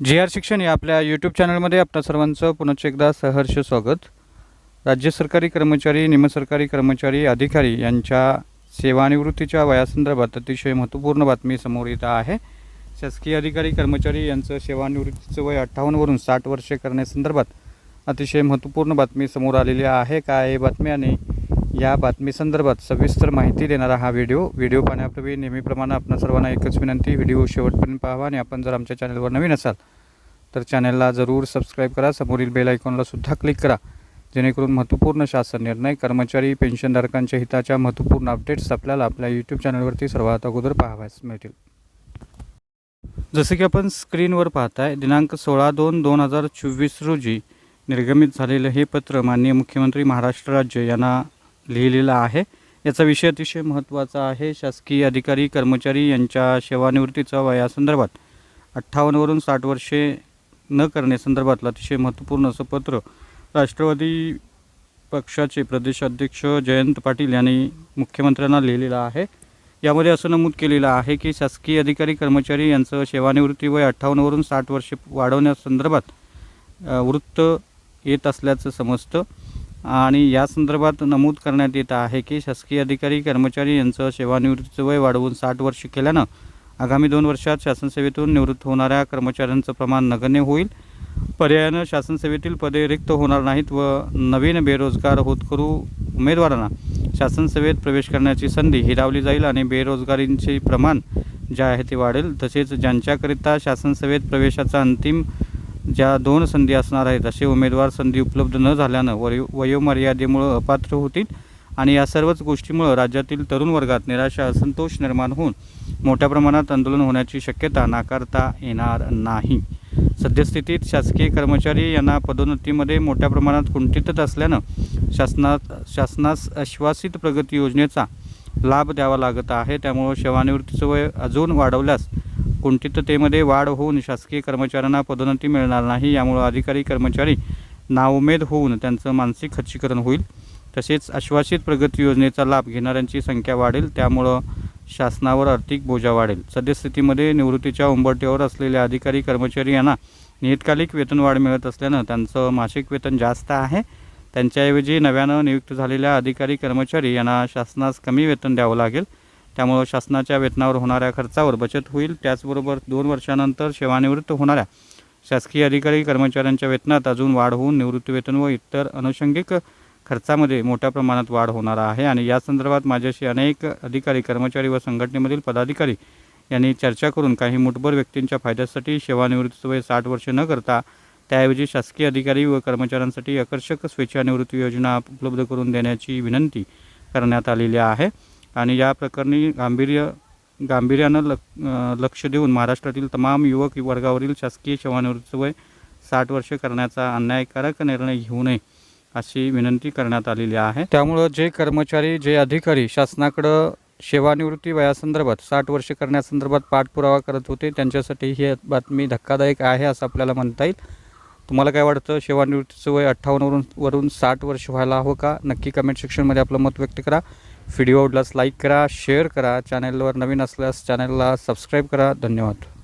जी R शिक्षण या आपल्या यूट्यूब चॅनलमध्ये आपल्या सर्वांचं पुनश्च एकदा सहर्ष स्वागत. राज्य सरकारी कर्मचारी निमसरकारी कर्मचारी अधिकारी यांच्या सेवानिवृत्तीच्या वयासंदर्भात अतिशय महत्त्वपूर्ण बातमी समोर येत आहे. शासकीय अधिकारी कर्मचारी यांचं सेवानिवृत्तीचं वय अठ्ठावन्नवरून साठ वर्षे करण्यासंदर्भात अतिशय महत्त्वपूर्ण बातमी समोर आलेली आहे. काय बातमी आणि या बातमीसंदर्भात सविस्तर माहिती देणारा हा व्हिडिओ. व्हिडिओ पाहण्यापूर्वी नेहमीप्रमाणे आपणा सर्वांना एकच विनंती व्हिडिओ शेवटपर्यंत पाहावा आणि आपण जर आमच्या चॅनलवर नवीन असाल तर चॅनलला जरूर सबस्क्राईब करा. समोरील बेल आयकॉनला सुद्धा क्लिक करा. जेणेकरून महत्त्वपूर्ण शासन निर्णय कर्मचारी पेन्शनधारकांच्या हिताच्या महत्त्वपूर्ण अपडेट्स आपल्याला आपल्या यूट्यूब चॅनलवरती सर्वात अगोदर पाहावयास मिळतील. जसे की आपण स्क्रीनवर पाहताय दिनांक सोळा दोन दोन हजार चोवीस रोजी निर्गमित झालेलं हे पत्र माननीय मुख्यमंत्री महाराष्ट्र राज्य यांना लिहिलेलं आहे. याचा विषय अतिशय महत्त्वाचा आहे. शासकीय अधिकारी कर्मचारी यांच्या सेवानिवृत्तीचा वयासंदर्भात अठ्ठावन्नवरून साठ वर्षे न करण्यासंदर्भातलं अतिशय महत्त्वपूर्ण असं पत्र राष्ट्रवादी पक्षाचे प्रदेशाध्यक्ष जयंत पाटील यांनी मुख्यमंत्र्यांना लिहिलेलं आहे. यामध्ये असं नमूद केलेलं आहे की शासकीय अधिकारी कर्मचारी यांचं सेवानिवृत्ती वय अठ्ठावन्नवरून साठ वर्षे वाढवण्यासंदर्भात वृत्त येत असल्याचं समजतं. आणि या संदर्भात नमूद करण्यात येत आहे की शासकीय अधिकारी कर्मचारी यांचं सेवानिवृत्तीचं वय वाढवून साठ वर्ष केल्यानं आगामी दोन वर्षात शासनसेवेतून निवृत्त होणाऱ्या कर्मचाऱ्यांचं प्रमाण नगण्य होईल. पर्यायानं शासनसेवेतील पदे रिक्त होणार नाहीत व नवीन बेरोजगार होतकरू उमेदवारांना शासनसेवेत प्रवेश करण्याची संधी हिरावली जाईल आणि बेरोजगारींचे प्रमाण जे आहे ते वाढेल. तसेच ज्यांच्याकरिता शासनसेवेत प्रवेशाचा अंतिम ज्या दोन संधी असणार आहेत असे उमेदवार संधी उपलब्ध न झाल्यानं वयो वयोमर्यादेमुळं अपात्र होतील आणि या सर्वच गोष्टीमुळं राज्यातील तरुण वर्गात निराशा असंतोष निर्माण होऊन मोठ्या प्रमाणात आंदोलन होण्याची शक्यता नाकारता येणार नाही. सद्यस्थितीत शासकीय कर्मचारी यांना पदोन्नतीमध्ये मोठ्या प्रमाणात कुंठितच असल्यानं शासनात शासनास आश्वासित प्रगती योजनेचा लाभ द्यावा लागत आहे. त्यामुळं सेवानिवृत्तीचं वय अजून वाढवल्यास कुंठिततेमध्ये वाढ होऊन शासकीय कर्मचाऱ्यांना पदोन्नती मिळणार नाही यामुळं अधिकारी कर्मचारी नाउमेद होऊन त्यांचं मानसिक खच्चीकरण होईल. तसेच आश्वासित प्रगती योजनेचा लाभ घेणाऱ्यांची संख्या वाढेल त्यामुळं शासनावर आर्थिक बोजा वाढेल. सद्यस्थितीमध्ये निवृत्तीच्या उंबरठ्यावर असलेल्या अधिकारी कर्मचारी यांना नियतकालिक वेतनवाढ मिळत असल्यानं त्यांचं मासिक वेतन जास्त आहे. त्यांच्याऐवजी नव्यानं नियुक्त झालेल्या अधिकारी कर्मचारी यांना शासनास कमी वेतन द्यावं लागेल. त्यामुळं शासनाच्या वेतनावर होणाऱ्या खर्चावर बचत होईल. त्याचबरोबर दोन वर्षानंतर सेवानिवृत्त होणाऱ्या शासकीय अधिकारी कर्मचाऱ्यांच्या वेतनात अजून वाढ होऊन निवृत्तीवेतन व इतर अनुषंगिक खर्चामध्ये मोठ्या प्रमाणात वाढ होणार आहे. आणि या संदर्भात माझ्याशी अनेक अधिकारी कर्मचारी व संघटनेमधील पदाधिकारी यांनी चर्चा करून काही मुठभर व्यक्तींच्या फायद्यासाठी सेवानिवृत्तीचं वय साठ वर्षे न करता त्याऐवजी शासकीय अधिकारी व कर्मचाऱ्यांसाठी आकर्षक स्वेच्छानिवृत्ती योजना उपलब्ध करून देण्याची विनंती करण्यात आलेली आहे. आणि या प्रकरणी गांभीर्य गांभीर्यानं लक लक्ष देऊन महाराष्ट्रातील तमाम युवक वर्गावरील शासकीय सेवानिवृत्त वय साठ वर्ष करण्याचा अन्यायकारक निर्णय घेऊ नये अशी विनंती करण्यात आलेली आहे. त्यामुळं जे कर्मचारी जे अधिकारी शासनाकडं सेवानिवृत्ती वयासंदर्भात साठ वर्ष करण्यासंदर्भात पाठपुरावा करत होते त्यांच्यासाठी ही बातमी धक्कादायक आहे असं आपल्याला म्हणता येईल. तुम्हाला काय वाटतं? सेवानिवृत्तीचं वय अठ्ठावन्नवरून वरून साठ वर्ष व्हायला हवं का? नक्की कमेंट सेक्शनमध्ये आपलं मत व्यक्त करा. व्हिडिओ आवडल्यास लाईक करा शेअर करा. चॅनलवर नवीन असल्यास चॅनलला सबस्क्राईब करा. धन्यवाद.